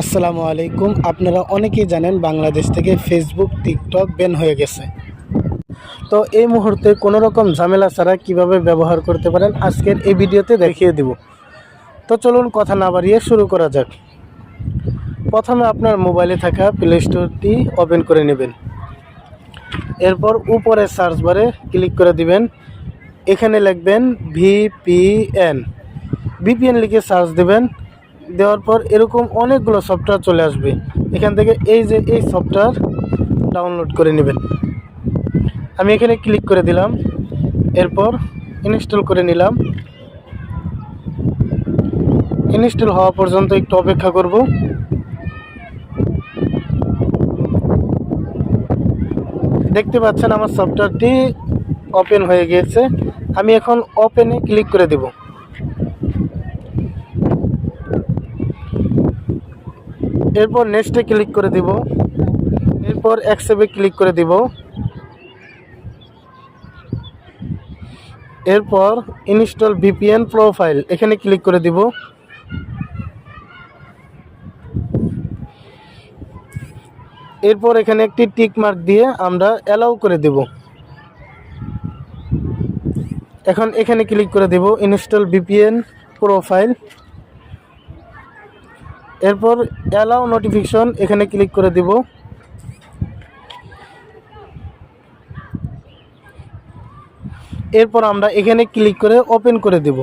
আসসালামু আলাইকুম। আপনারা অনেকেই জানেন বাংলাদেশ থেকে ফেসবুক টিকটক ব্যান হয়ে গেছে। তো এই মুহূর্তে কোনো রকম ঝামেলা ছাড়া কীভাবে ব্যবহার করতে পারেন, আজকের এই ভিডিওতে দেখিয়ে দিব। তো চলুন কথা না বাড়িয়ে শুরু করা যাক। প্রথমে আপনার মোবাইলে থাকা প্লে স্টোরটি ওপেন করে নেবেন। এরপর উপরে সার্চ বারে ক্লিক করে দিবেন। এখানে লিখবেন ভিপিএন ভিপিএন লিখে সার্চ দেবেন। দেওয়ার পর এরকম অনেকগুলো সফটওয়্যার চলে আসবে। এখান থেকে এই যে এই সফটওয়্যার ডাউনলোড করে নেবেন। আমি এখানে ক্লিক করে দিলাম। এরপর ইনস্টল করে নিলাম। ইনস্টল হওয়া পর্যন্ত একটু অপেক্ষা করব। দেখতে পাচ্ছেন আমার সফটওয়্যারটি ওপেন হয়ে গিয়েছে। আমি এখন ওপেনে ক্লিক করে দেব। এরপর নেক্সটে ক্লিক করে দিব। এরপর অ্যাকসেপ্টে ক্লিক করে দিব। এরপর ইনস্টল ভিপিএন প্রোফাইল এখানে ক্লিক করে দিব। এরপর এখানে একটি টিক মার্ক দিয়ে আমরা অ্যালাউ করে দেব। এখন এখানে ক্লিক করে দেব ইনস্টল ভিপিএন প্রোফাইল এরপর অ্যালাউ নোটিফিকেশন এখানে ক্লিক করে দিব। এরপর আমরা এখানে ক্লিক করে ওপেন করে দেব।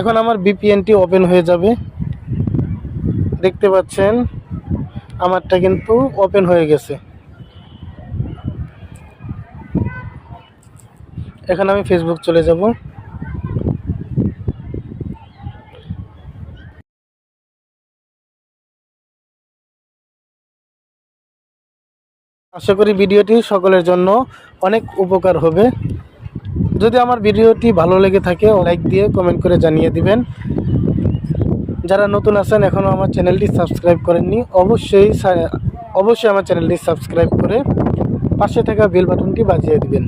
এখন আমার বিপিএনটি ওপেন হয়ে যাবে। দেখতে পাচ্ছেন, আমারটা কিন্তু ওপেন হয়ে গেছে। এখন আমি ফেসবুক চলে যাব। আশা করি ভিডিওটি সকলের জন্য অনেক উপকার হবে। যদি আমার ভিডিওটি ভালো লেগে থাকে, লাইক দিয়ে কমেন্ট করে জানিয়ে দিবেন। যারা নতুন আছেন এখনও আমার চ্যানেলটি সাবস্ক্রাইব করেননি, অবশ্যই অবশ্যই আমার চ্যানেলটি সাবস্ক্রাইব করে পাশে থাকা বেল বাটনটি বাজিয়ে দিবেন।